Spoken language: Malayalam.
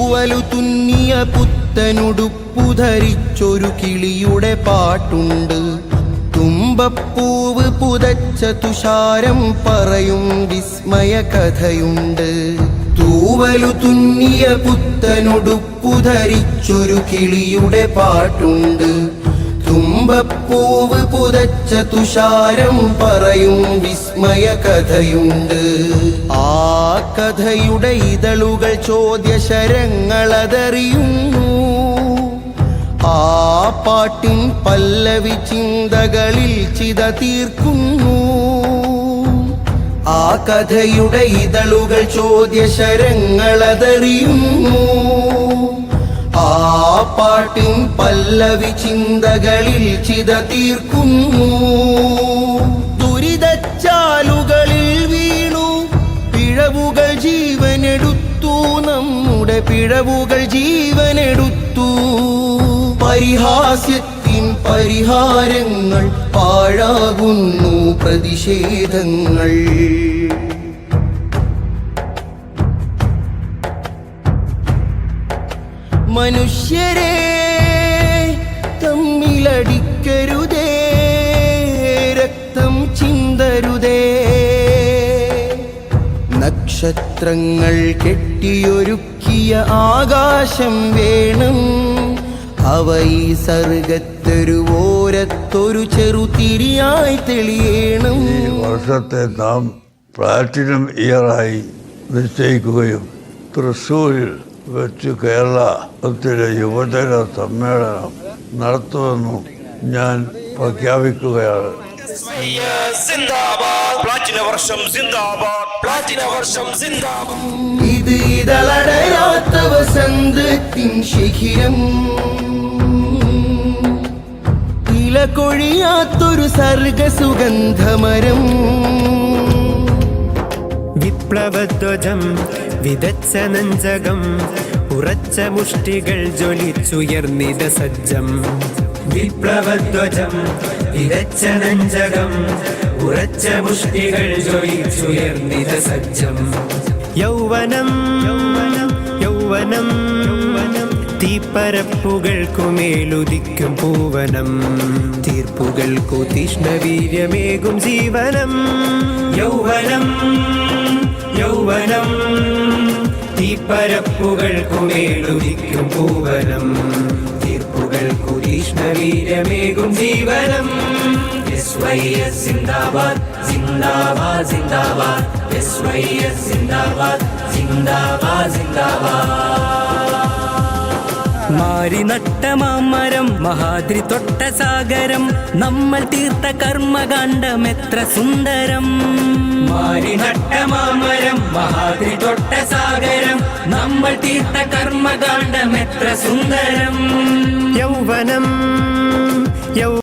തൂവലു തുന്നിയ പുത്തനുടുപ്പു ധരിച്ചൊരു കിളിയുടെ പാട്ടുണ്ട്. തുമ്പപ്പൂവ് പുതച്ച തുഷാരം പറയും വിസ്മയ കഥയുണ്ട്. തൂവലു തുന്നിയ പുത്തനുടുപ്പു ധരിച്ചൊരു കിളിയുടെ പാട്ടുണ്ട്. തുമ്പപ്പൂവ് പുതച്ച തുഷാരം പറയും വിസ്മയ കഥയുണ്ട്. ആ കഥയുടെ ഇതളുകൾ ചോദ്യശരങ്ങളതറിയുന്നു. ആ പാട്ടിൻ പല്ലവി ചിന്തകളിൽ ചിത തീർക്കുന്നു. ആ കഥയുടെ ഇതളുകൾ ചോദ്യശരങ്ങളതറിയുന്നു. ആ പാട്ടിൻ പല്ലവി ചിന്തകളിൽ ചിത തീർക്കുന്നു. ദുരിതച്ചാലുകളിൽ വീണു പിഴവുകൾ ജീവനെടുത്തു നമ്മുടെ പിഴവുകൾ ജീവനെടുത്തു. പരിഹാസ്യത്തിൻ പരിഹാരങ്ങൾ പാഴാകുന്നു പ്രതിഷേധങ്ങൾ. മനുഷ്യരെ തമ്മിലടിക്കരുതേ. നക്ഷത്രങ്ങൾ കെട്ടിയൊരുക്കിയ ആകാശം വേണം. അവ ഈ സർഗത്തൊരു ഓരത്തൊരു ചെറുതിരിയായി തെളിയണം. വർഷത്തെ നാം പ്ലാറ്റിനം ഇയറായി നിശ്ചയിക്കുകയും തൃശ്ശൂരിൽ വെച്ച് കേരളത്തിലെ യുവജന സമ്മേളനം നടത്തുമെന്നും ഞാൻ പ്രഖ്യാപിക്കുകയാണ്. പ്ലാറ്റിന വർഷം പ്ലാറ്റിന വർഷം ഇത് ഇതളടരാത്ത വസന്തത്തിൻ ശിഖിരം. ഇലകൊഴിയാത്തൊരു സർഗസുഗന്ധമരം. വിപ്ലവധ്വജം വിതച്ച നഞ്ചകം ഉറച്ച മുഷ്ടികൾ ജ്വലിച്ചുയർന്നിത സജ്ജം. വിപ്ലവധ്വജം വിതച്ച നഞ്ചകം ഉറച്ച മുഷ്ടികൾ ജ്വലിച്ചുയർന്നിത സജ്ജം. യൗവനം യൗവനം തീപ്പരപ്പുകൾക്കുമേലുദിക്കും പൂവനം. തീർപ്പുകൾക്കു തീഷ്ണവീര്യമേകും ജീവനം. യൗവനം യൗവനം തീപ്പരപ്പുകൾക്കുമേലുദിക്കും പൂവനം. തീർപ്പുകൾക്കു തീഷ്ണവീര്യമേകും ജീവനം സിന്ദാബാദ് സിന്ദാബാദ് സിന്ദാബാദ്. സിന്ദാബാദ് സിന്ദാബാദ് സിന്ദാബാദ്. മാരി നട്ട മാമരം മഹാദ്രി തൊട്ട സാഗരം. നമ്മൾ തീർത്ത കർമ്മകാണ്ഡം എത്ര സുന്ദരം. മാരി നട്ട മാമരം മഹാദ്രി തൊട്ട സാഗരം. നമ്മൾ തീർത്ത കർമ്മകാണ്ഡം എത്ര സുന്ദരം. യൗവനം യൗ